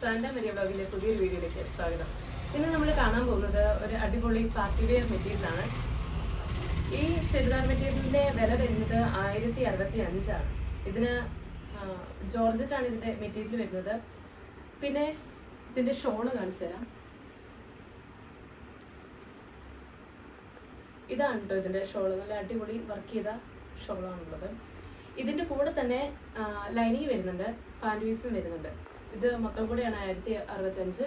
Santa Maria ബ്ലോഗിലെ പുതിയൊരു വീഡിയോയിലേക്ക് സ്വാഗതം. ഇന്ന് നമ്മൾ കാണാൻ പോകുന്നത് ഒരു അടിപൊളി പാർട്ടി വെയർ മെറ്റീരിയൽ ആണ്. ഈ ചുരിദാർ മെറ്റീരിയലിന്റെ വില വരുന്നത് ആയിരത്തി അറുപത്തി അഞ്ചാണ്. ഇതിന് ജോർജറ്റ് ആണ് ഇതിന്റെ മെറ്റീരിയൽ വരുന്നത്. പിന്നെ ഇതിന്റെ ഷോൾ കാണിച്ചു തരാം. ഇതാണ് കേട്ടോ ഇതിന്റെ ഷോൾ. നല്ല അടിപൊളി വർക്ക് ചെയ്ത ഷോളാണുള്ളത്. ഇതിന്റെ കൂടെ തന്നെ ലൈനിങ് വരുന്നുണ്ട് പാന്റ് പീസും വരുന്നുണ്ട്. ഇത് മൊത്തം കൂടിയാണ് ആയിരത്തി അറുപത്തഞ്ച്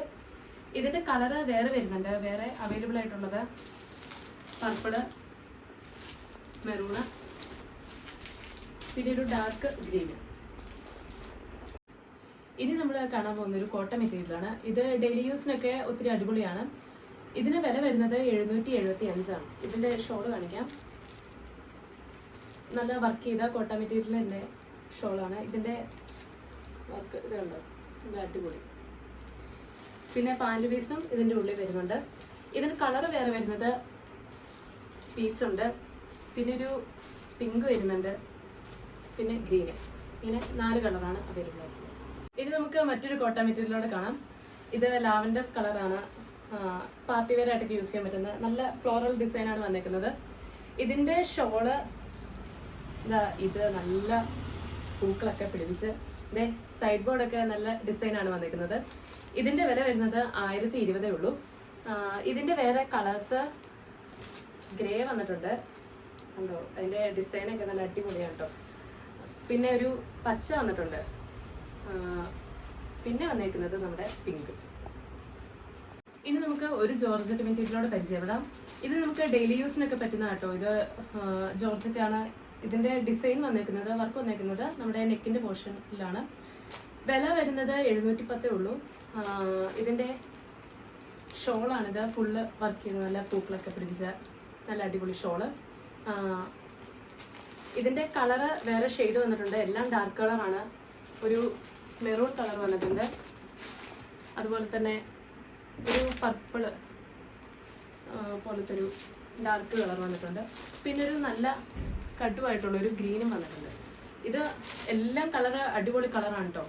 ഇതിന്റെ കളറ് വേറെ വരുന്നുണ്ട്. വേറെ അവൈലബിൾ ആയിട്ടുള്ളത് പർപ്പിൾ മെറൂണ് പിന്നെ ഒരു ഡാർക്ക് ഗ്രീന് ഇനി നമ്മൾ കാണാൻ പോകുന്ന ഒരു കോട്ടൺ മെറ്റീരിയലാണ് ഇത് ഡെയിലി യൂസിനൊക്കെ ഒത്തിരി അടിപൊളിയാണ്. ഇതിന് വില വരുന്നത് എഴുന്നൂറ്റി എഴുപത്തി അഞ്ചാണ് ഇതിന്റെ ഷോൾ കാണിക്കാം. നല്ല വർക്ക് ചെയ്ത കോട്ടൺ മെറ്റീരിയലിന്റെ ഷോളാണ് ഇതിന്റെ വർക്ക് ഇത് കണ്ടോ നല്ല അടിപൊളി. പിന്നെ പാന്റ് പീസും ഇതിന്റെ ഉള്ളിൽ വരുന്നുണ്ട്. ഇതിന് കളർ വേറെ വരുന്നത് പീച്ചുണ്ട് പിന്നെ ഒരു പിങ്ക് വരുന്നുണ്ട്. പിന്നെ ഗ്രീൻ ഇങ്ങനെ നാല് കളറാണ് അവൈലബിൾ ആയിട്ടുള്ളത്. ഇനി നമുക്ക് മറ്റൊരു കോട്ടൺ മെറ്റീരിയലോടെ കാണാം. ഇത് ലാവൻഡർ കളറാണ് പാർട്ടി വെയർ യൂസ് ചെയ്യാൻ പറ്റുന്ന നല്ല ഫ്ലോറൽ ഡിസൈനാണ് വന്നേക്കുന്നത്. ഇതിന്റെ ഷോൾ ഇതാ ഇത് നല്ല പൂക്കളൊക്കെ പിടിപ്പിച്ച് ഇതേ സൈഡ് ബോർഡൊക്കെ നല്ല ഡിസൈൻ ആണ് വന്നിരിക്കുന്നത്. ഇതിന്റെ വില വരുന്നത് ആയിരത്തി ഇരുപതേ ഉള്ളൂ. ഇതിന്റെ വേറെ കളേഴ്സ് ഗ്രേ വന്നിട്ടുണ്ട്. കണ്ടോ? അതിന്റെ ഡിസൈൻ ഒക്കെ നല്ല അടിപൊളിയാണ് കേട്ടോ. പിന്നെ ഒരു പച്ച വന്നിട്ടുണ്ട്. പിന്നെ വന്നിരിക്കുന്നത് നമ്മുടെ പിങ്ക് ഇനി നമുക്ക് ഒരു ജോർജറ്റ് മെറ്റീരിയലോട് പരിചയപ്പെടാം. ഇത് നമുക്ക് ഡെയിലി യൂസിനൊക്കെ പറ്റുന്ന കേട്ടോ. ഇത് ജോർജറ്റ് ആണ് ഇതിന്റെ ഡിസൈൻ വന്നേക്കുന്നത് വർക്ക് വന്നേക്കുന്നത് നമ്മുടെ നെക്കിന്റെ പോർഷനിലാണ് വില വരുന്നത് എഴുന്നൂറ്റി പത്തേ ഉള്ളൂ ഇതിന്റെ ഷോളാണിത് ഫുള്ള് വർക്ക് ചെയ്ത് നല്ല പൂക്കളൊക്കെ പിടിച്ച നല്ല അടിപൊളി ഷോൾ. ഇതിന്റെ കളറ് വേറെ ഷെയ്ഡ് വന്നിട്ടുണ്ട്. എല്ലാം ഡാർക്ക് കളറാണ് ഒരു മെറൂൺ കളർ വന്നിട്ടുണ്ട്. അതുപോലെ തന്നെ ഒരു പർപ്പിൾ പോലത്തെ ഒരു ഡാർക്ക് കളർ വന്നിട്ടുണ്ട്. പിന്നെ ഒരു നല്ല കടുവായിട്ടുള്ള ഒരു ഗ്രീനും വന്നിട്ടുണ്ട്. ഇത് എല്ലാം കളറ് അടിപൊളി കളറാണ് കേട്ടോ